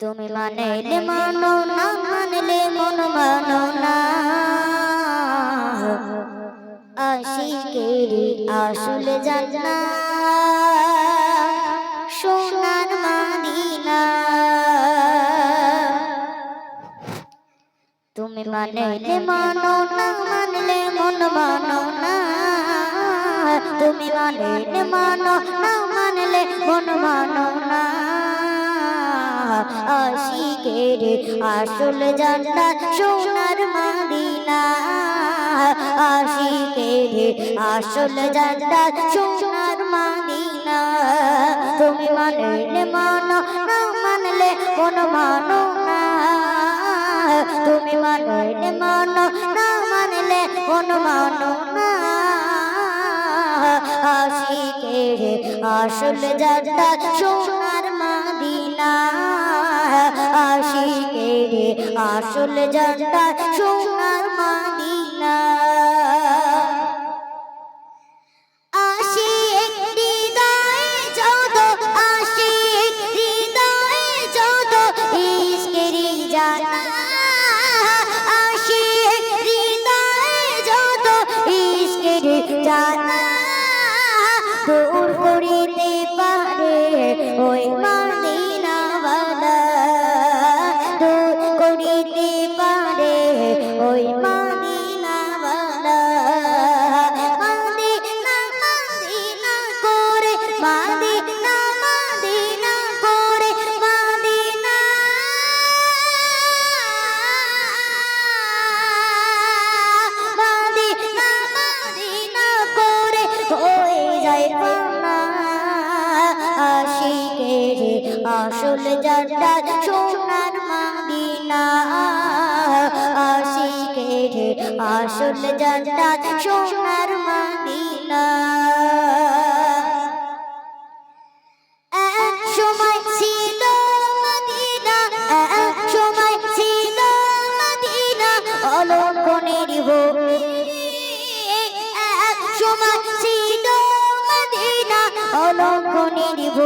তুমি মানলে মানো না মানলে মন মানো না আশিকের আসল জান্না সোনার মাদিনা। তুমি মানলে মানো না মানলে মন মানো না তুমি মানলে মানো না মানলে মন মানো না আশিকের আসল জান্নাত সোনার মদিনা। আশিকের আসল জান্নাত সোনার মদিনা। তুমি মানলে মানো না মানলে মন মানো না। তুমি মানলে মানো না মানলে মন মানো না। আশিকের আসল জান্নাত সোনার আসল জান্নাত সোনার মদিনা জানা। দূর করিতে পারে ওই মদিনা আসল জান্নাত সোনার মদিনা। আশিকের আসল জান্নাত সোনার মদিনা। অলঙ্কনের ভূমি এক সময় ছিল অলঙ্কনের ভূমি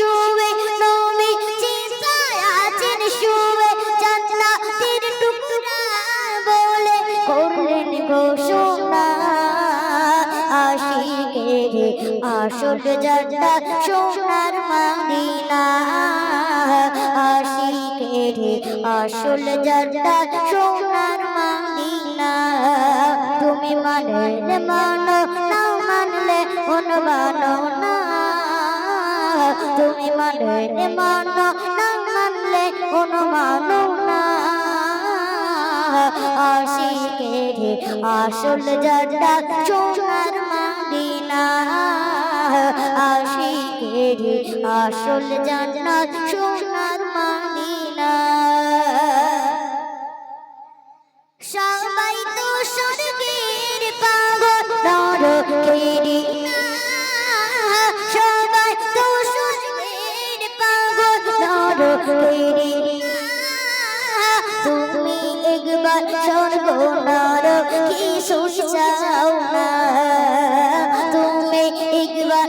শুয়ে নবী চিন্তায় আছেন, শুয়ে জান্নাতের টুকরা বলে করলেন ঘোষণা। আশিকের আসল জান্নাত সোনার মদিনা। আশিকের আসল জান্নাত সোনার মদিনা। তুমি মানলে মানো, না মানলে মন মানো না তুমি মানে মানো না মানলে কোনো মানো না। আশিকের আসল জান্নাত সোনার মদিনা। আশিকের আসল জান্নাত সোনার না তুমি একবার স্বর্গ নরক কি সুচাও না তুমি একবার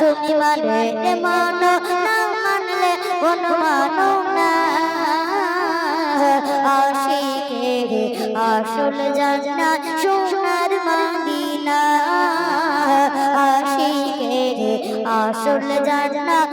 তুমি মানে মানো, না মানলে মন মানো না। আশিকে আসল জানা সোনার মদিনা। আশিকে আসল জান্নাত